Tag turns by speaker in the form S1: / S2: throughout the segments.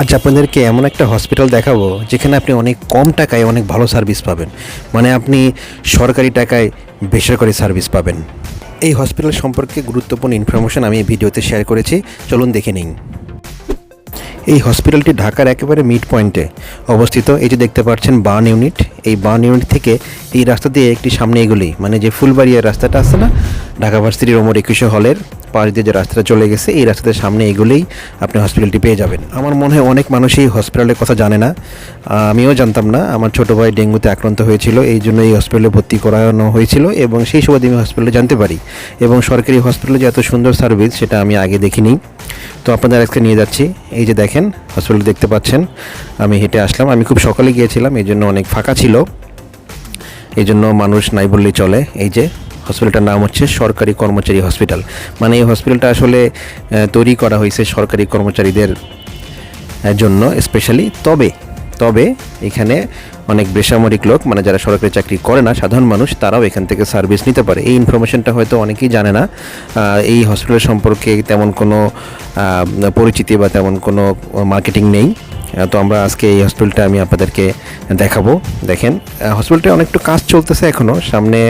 S1: আজ আপনাদেরকে এমন একটা হসপিটাল দেখাবো যেখানে আপনি অনেক কম টাকায় অনেক ভালো সার্ভিস পাবেন। মানে আপনি সরকারি টাকায় বেসরকারি সার্ভিস পাবেন। এই হসপিটাল সম্পর্কে গুরুত্বপূর্ণ ইনফরমেশন আমি এই ভিডিওতে শেয়ার করেছি। চলুন দেখে নিন এই হসপিটালটি ঢাকার একেবারে মিড পয়েন্টে অবস্থিত। এই যে দেখতে পাচ্ছেন বার্ন ইউনিট এই বার্ন ইউনিট থেকে এই রাস্তা দিয়ে একটি সামনে এগুলি। মানে যে ফুলবাড়িয়ার রাস্তাটা আছে না, ঢাকা ভার্সিটির ওমর একুশে হলের। পাশ দিয়ে যে রাস্তাটা চলে গেছে, এই রাস্তার সামনে এগুলেই আপনি হসপিটালটি পেয়ে যাবেন। আমার মনে হয় অনেক মানুষই হসপিটালের কথা জানে না। আমিও জানতাম না। আমার ছোটো ভাই ডেঙ্গুতে আক্রান্ত হয়েছিল, এই জন্য এই হসপিটালে ভর্তি করানো হয়েছিল এবং সেই সুবাদে আমি হসপিটালে জানতে পারি। এবং সরকারি হসপিটালে যে এত সুন্দর সার্ভিস সেটা আমি আগে দেখিনি। তো আপনাদের আজকে নিয়ে যাচ্ছি। এই যে দেখেন হসপিটাল দেখতে পাচ্ছেন। আমি হেঁটে আসলাম। আমি খুব সকালে গিয়েছিলাম, এই জন্য অনেক ফাঁকা ছিল। এই জন্য মানুষ নাই বললেই চলে। এই যে হসপিটালটার নাম হচ্ছে সরকারি কর্মচারী হসপিটাল মানে এই হসপিটালটা আসলে তৈরি করা হয়েছে সরকারি কর্মচারীদের জন্য স্পেশালি তবে তবে এখানে অনেক বেসামরিক লোক মানে যারা সরকারি চাকরি করে না, সাধারণ মানুষ, তারাও এখান থেকে সার্ভিস নিতে পারে। এই ইনফরমেশনটা হয়তো অনেকেই জানে না। এই হসপিটাল সম্পর্কে তেমন কোনো পরিচিতি বা তেমন কোনো মার্কেটিং নেই। তো আমরা আজকে এই হসপিটালটা আমি আপনাদেরকে দেখাবো। দেখেন হসপিটালটা অনেকটা কাজ চলতেছে এখনও সামনে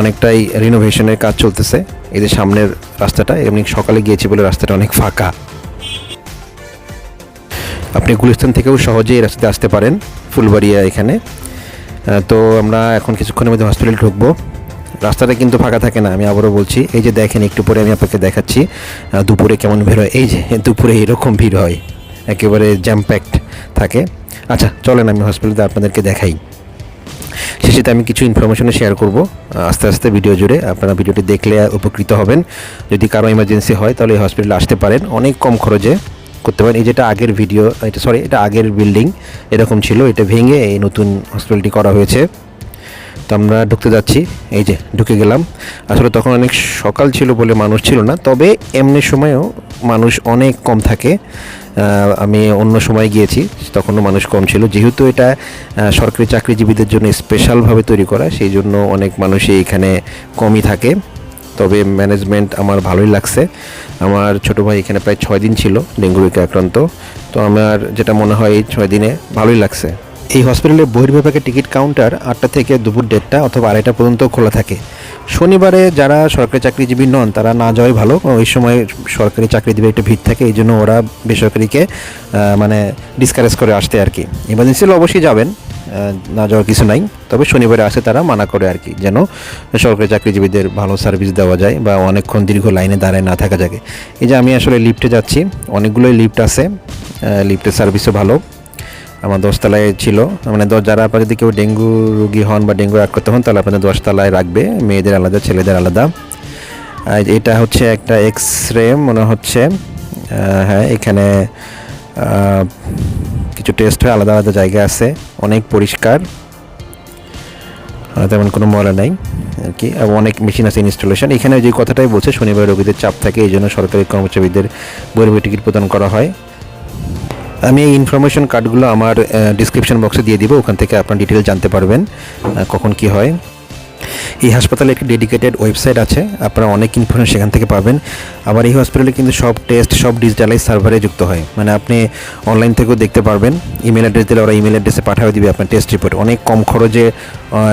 S1: অনেকটাই রিনোভেশনের কাজ চলতেছে। এই যে সামনের রাস্তাটা, এমনি সকালে গিয়েছি বলে রাস্তাটা অনেক ফাঁকা। আপনি গুলিস্তান থেকেও সহজেই রাস্তাতে আসতে পারেন, ফুলবাড়িয়া এখানে। তো আমরা এখন কিছুক্ষণের মধ্যে হসপিটাল ঢুকবো। রাস্তাটা কিন্তু ফাঁকা থাকে না, আমি আবারও বলছি। এই যে দেখেন, একটু পরে আমি আপনাকে দেখাচ্ছি। দুপুরে কেমন ভিড় হয়। এই যে, দুপুরে এরকম ভিড় হয়। একেবারে জ্যাম প্যাকড থাকে। আচ্ছা চলেন আমি হসপিটালে আপনাদেরকে দেখাই। শেষেতে আমি কিছু ইনফরমেশন শেয়ার করব। আস্তে আস্তে ভিডিও জুড়ে আপনারা ভিডিওটি দেখলে উপকৃত হবেন। যদি কারও ইমার্জেন্সি হয়, তাহলে এই হসপিটালে আসতে পারেন। অনেক কম খরচে করতে পারেন। এই যেটা আগের ভিডিও এটা সরি এটা আগের বিল্ডিং এরকম ছিল। এটা ভেঙে এই নতুন হসপিটালটি করা হয়েছে। তো আমরা ঢুকতে যাচ্ছি। এই যে, ঢুকে গেলাম। আসলে তখন অনেক সকাল ছিল বলে মানুষ ছিল না। তবে এমনি সময়েও মানুষ অনেক কম থাকে। আমি অন্য সময় গিয়েছি, তখনও মানুষ কম ছিল। যেহেতু এটা সরকারি চাকরিজীবীদের জন্য স্পেশালভাবে তৈরি করা, সেই জন্য অনেক মানুষই এখানে কমই থাকে। তবে ম্যানেজমেন্ট আমার ভালোই লাগছে। আমার ছোটো ভাই এখানে প্রায় ছয় দিন ছিল, ডেঙ্গু রোগে আক্রান্ত। তো আমার যেটা মনে হয়, এই ছয় দিনে ভালোই লাগছে। এই হসপিটালের বহির্বিভাগের টিকিট কাউন্টার আটটা থেকে দুপুর দেড়টা অথবা আড়াইটা পর্যন্ত খোলা থাকে। শনিবারে যারা সরকারি চাকরিজীবী নন, তারা না যাওয়াই ভালো। ওই সময় সরকারি চাকরিজীবী একটা ভিড় থাকে এই জন্য ওরা বেসরকারিকে মানে ডিসকারেজ করে আসতে আর কি। ইমার্জেন্সিলে অবশ্যই যাবেন না যাওয়ার কিছু নাই। তবে শনিবারে আসে তারা, মানা করে আর কি, যেন সরকারি চাকরিজীবীদের ভালো সার্ভিস দেওয়া যায় বা অনেকক্ষণ দীর্ঘ লাইনে দাঁড়ায় না থাকা যায় এই যে আমি আসলে লিফটে যাচ্ছি, অনেকগুলোই লিফট আছে লিফটের সার্ভিসও ভালো। আমার দশতলায় ছিল। মানে যারা আপনার যদি কেউ ডেঙ্গু রোগী হন বা ডেঙ্গু আক্রান্ত হন, তাহলে আপনাদের দশতলায় রাখবে। মেয়েদের আলাদা, ছেলেদের আলাদা। এটা হচ্ছে একটা এক্স রে মনে হচ্ছে। হ্যাঁ এখানে কিছু টেস্ট হয়, আলাদা আলাদা জায়গা আছে। অনেক পরিষ্কার। তেমন কোনো ময়লা নাই, আর কি। অনেক মেশিন আছে ইনস্টলেশন। এখানে যে কথাটাই বলছে, শনিবার রোগীদের চাপ থাকে, এই জন্য সরকারি কর্মচারীদের বহির্ভূত টিকিট প্রদান করা হয়। আমি এই ইনফরমেশন কার্ডগুলো আমার ডিসক্রিপশন বক্সে দিয়ে দিব, ওখান থেকে আপনার ডিটেল জানতে পারবেন কখন কি হয়। এই হাসপাতালে একটি ডেডিকেটেড ওয়েবসাইট আছে, আপনারা অনেক ইনফরমেশন সেখান থেকে পাবেন। আবার এই হসপিটালে কিন্তু সব টেস্ট সব ডিজিটালাইজ সার্ভারে যুক্ত হয়। মানে আপনি অনলাইন থেকেও দেখতে পারবেন ইমেল অ্যাড্রেস দিলে ওরা ইমেল অ্যাড্রেসে পাঠিয়ে দিবে আপনার টেস্ট রিপোর্ট অনেক কম খরচে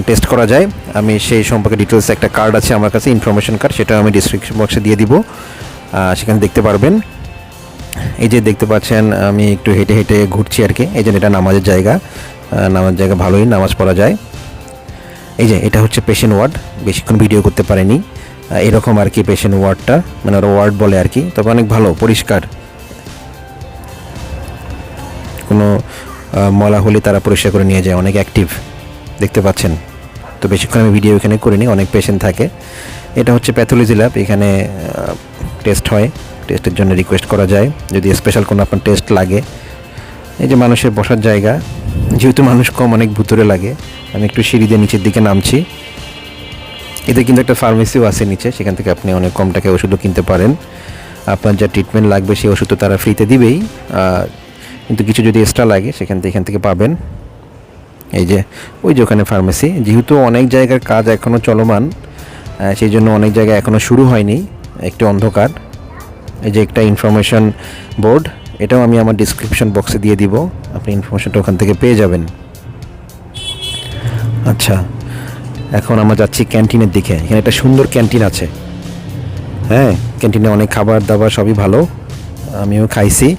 S1: টেস্ট করা যায়। আমি সেই সম্পর্কে ডিটেলস একটা কার্ড আছে আমার কাছে ইনফরমেশন কার্ড সেটা আমি ডিসক্রিপশন বক্সে দিয়ে দিব। সেখানে দেখতে পারবেন। এই যে দেখতে পাচ্ছেন, আমি একটু হেঁটে হেঁটে ঘুরছি আর কি। এই যে এটা নামাজের জায়গা। নামাজ জায়গা ভালোই নামাজ পড়া যায়। এই যে এটা হচ্ছে পেশেন্ট ওয়ার্ড বেশিক্ষণ ভিডিও করতে পারেনি। এরকম আর কি পেশেন্ট ওয়ার্ডটা মানে ওরা ওয়ার্ড বলে আর কি। তবে অনেক ভালো, পরিষ্কার। কোনো মলা হলে তারা পরিষ্কার করে নিয়ে যায়। অনেক অ্যাক্টিভ দেখতে পাচ্ছেন। তো বেশিক্ষণ আমি ভিডিও এখানে করিনি, অনেক পেশেন্ট থাকে। এটা হচ্ছে প্যাথোলজি ল্যাব এখানে টেস্ট হয় টেস্টের জন্য রিকোয়েস্ট করা যায়। যদি স্পেশাল কোনো আপনার টেস্ট লাগে, এই যে মানুষের বসার জায়গা, যেহেতু মানুষ কম, অনেক ভুতুরে লাগে, আমি একটু সিঁড়ি দিয়ে নিচের দিকে নামছি। এতে কিন্তু একটা ফার্মেসিও আছে নিচে, সেখান থেকে আপনি অনেক কম টাকায় ওষুধও কিনতে পারেন। আপনার যা ট্রিটমেন্ট লাগবে, সেই ওষুধ তো তারা ফ্রিতে দিবেই। কিন্তু কিছু যদি এক্সট্রা লাগে, সেখান থেকে, এখান থেকে পাবেন। এই যে, ওই যে ওখানে ফার্মেসি যেহেতু অনেক জায়গার কাজ এখনও চলমান সেই জন্য অনেক জায়গায় এখনও শুরু হয়নি। একটু অন্ধকার। এই যে একটা ইনফরমেশন বোর্ড এটাও আমি আমার ডিসক্রিপশন বক্সে দিয়ে দিব। আপনি ইনফরমেশনটা ওখান থেকে পেয়ে যাবেন। আচ্ছা এখন আমরা যাচ্ছি ক্যান্টিনের দিকে। এখানে একটা সুন্দর ক্যান্টিন আছে। হ্যাঁ ক্যান্টিনে অনেক খাবার দাবার সবই ভালো। আমিও খাইছি।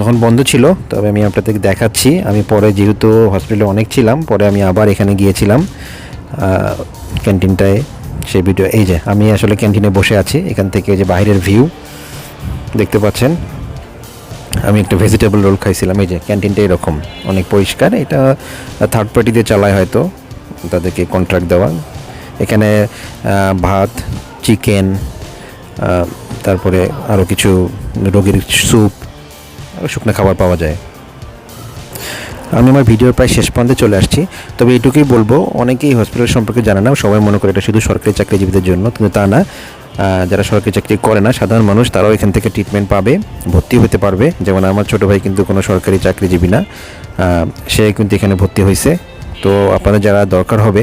S1: তখন বন্ধ ছিল, তবে আমি আপনাদেরকে দেখাচ্ছি। আমি পরে যেহেতু হসপিটালে অনেক ছিলাম, পরে আমি আবার এখানে গিয়েছিলাম ক্যান্টিনটায়। সেই ভিডিও, এই যে, আমি আসলে ক্যান্টিনে বসে আছি, এখান থেকে যে বাইরের ভিউ, দেখতে পাচ্ছেন। আমি একটা ভেজিটেবল রোল খাইছিলাম, এই যে ক্যান্টিনটা এরকম, অনেক পরিষ্কার। এটা থার্ড পার্টিতে চালায় হয়তো, তাদেরকে কন্ট্রাক্ট দেওয়া। এখানে ভাত চিকেন তারপরে আরও কিছু রোগীর স্যুপ শুকনো খাবার পাওয়া যায়। আমি আমার ভিডিওর প্রায় শেষ প্রান্তে চলে আসছি। তবে এটুকুই বলব, অনেকেই হসপিটাল সম্পর্কে জানে না, সবাই মনে করে এটা শুধু সরকারি চাকরিজীবীদের জন্য, কিন্তু তা না। যারা সরকারি চাকরি করে না, সাধারণ মানুষ, তারাও এখান থেকে ট্রিটমেন্ট পাবে, ভর্তি হতে পারবে। যেমন আমার ছোট ভাই কিন্তু কোনো সরকারি চাকরিজীবী না সে কিন্তু এখানে ভর্তি হয়েছে। তো আপনাদের যারা দরকার হবে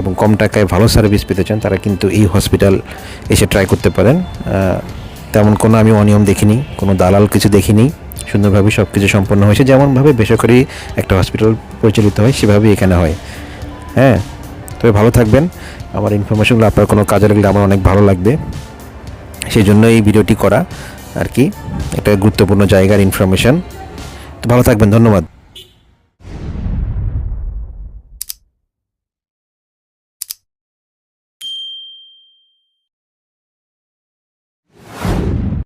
S1: এবং কম টাকায় ভালো সার্ভিস পেতে চান, তারা কিন্তু এই হসপিটাল এসে ট্রাই করতে পারেন। তেমন কোনো আমি অনিয়ম দেখিনি, কোনো দালাল কিছু দেখিনি। সুন্দরভাবে সব কিছু সম্পন্ন হয়েছে। যেমনভাবে বেসরকারি একটা হসপিটাল পরিচালিত হয়, সেভাবেই এখানে হয়। হ্যাঁ তবে ভালো থাকবেন। আমার ইনফরমেশনগুলো আপনার কোনো কাজে লাগলে আমার অনেক ভালো লাগবে। সেই জন্য এই ভিডিওটি করা আর কি। একটা গুরুত্বপূর্ণ জায়গার ইনফরমেশান তো ভালো থাকবেন, ধন্যবাদ।